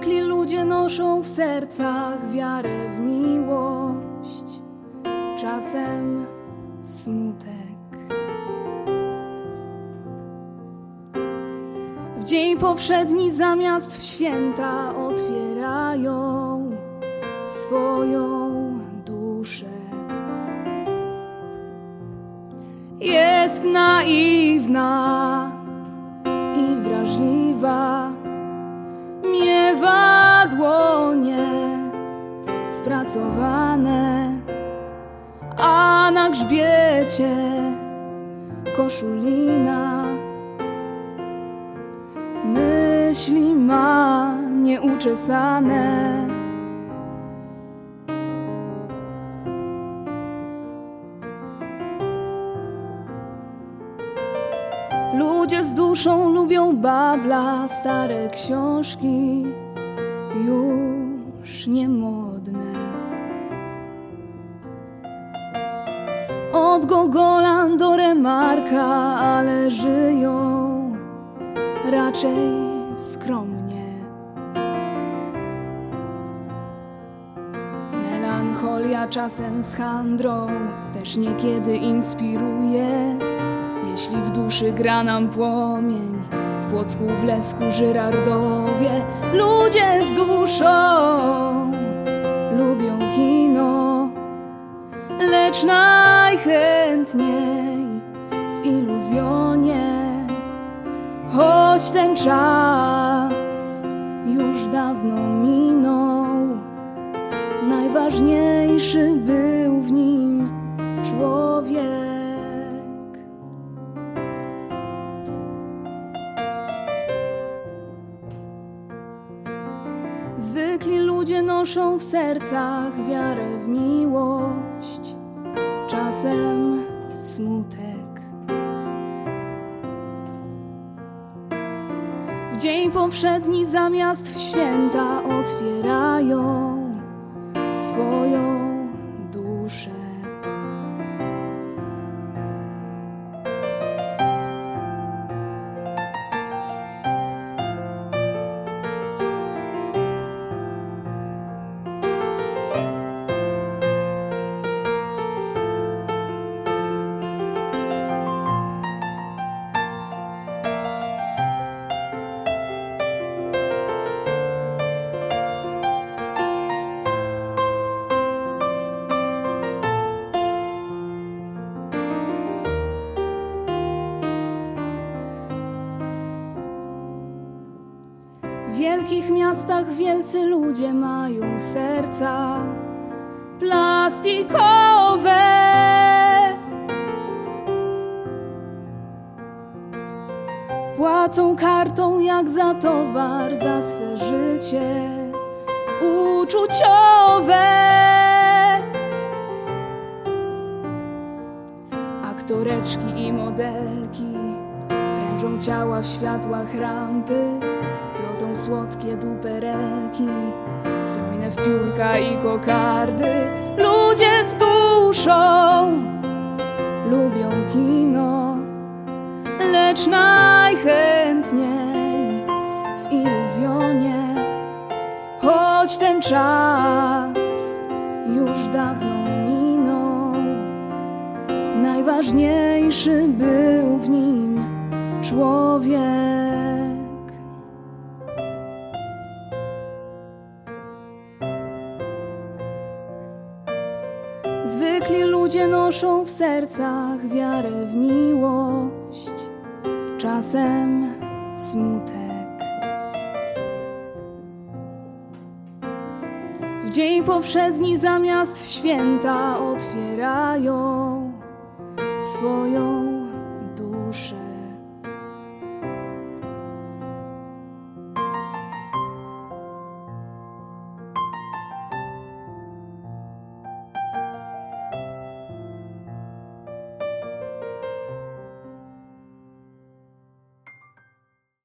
Zwykli ludzie noszą w sercach wiarę w miłość, czasem smutek. W dzień powszedni zamiast w święta otwierają swoją duszę. Jest naiwna i wrażliwa, spracowane, a na grzbiecie koszulina. Myśli ma nieuczesane. Ludzie z duszą lubią babla, stare książki już niemodne. Od Gogola do Remarka, ale żyją raczej skromnie. Melancholia czasem z handrą też niekiedy inspiruje. Jeśli w duszy gra nam płomień, Płocku, w Lesku, Żyrardowie, ludzie z duszą lubią kino, lecz najchętniej w iluzjonie. Choć ten czas już dawno minął, najważniejszy był w nim człowiek. Ludzie noszą w sercach wiarę w miłość, czasem smutek. W dzień powszedni zamiast w święta otwierają swoją wielkich miastach wielcy ludzie mają serca plastikowe. Płacą kartą jak za towar, za swe życie uczuciowe. Aktoreczki i modelki prężą ciała w światłach rampy, słodkie duperelki, strojne w piórka i kokardy. Ludzie z duszą lubią kino, lecz najchętniej w iluzjonie, choć ten czas już dawno minął. Najważniejszy był w nim człowiek. Zwykli ludzie noszą w sercach wiarę w miłość, czasem smutek. W dzień powszedni zamiast w święta otwierają swoją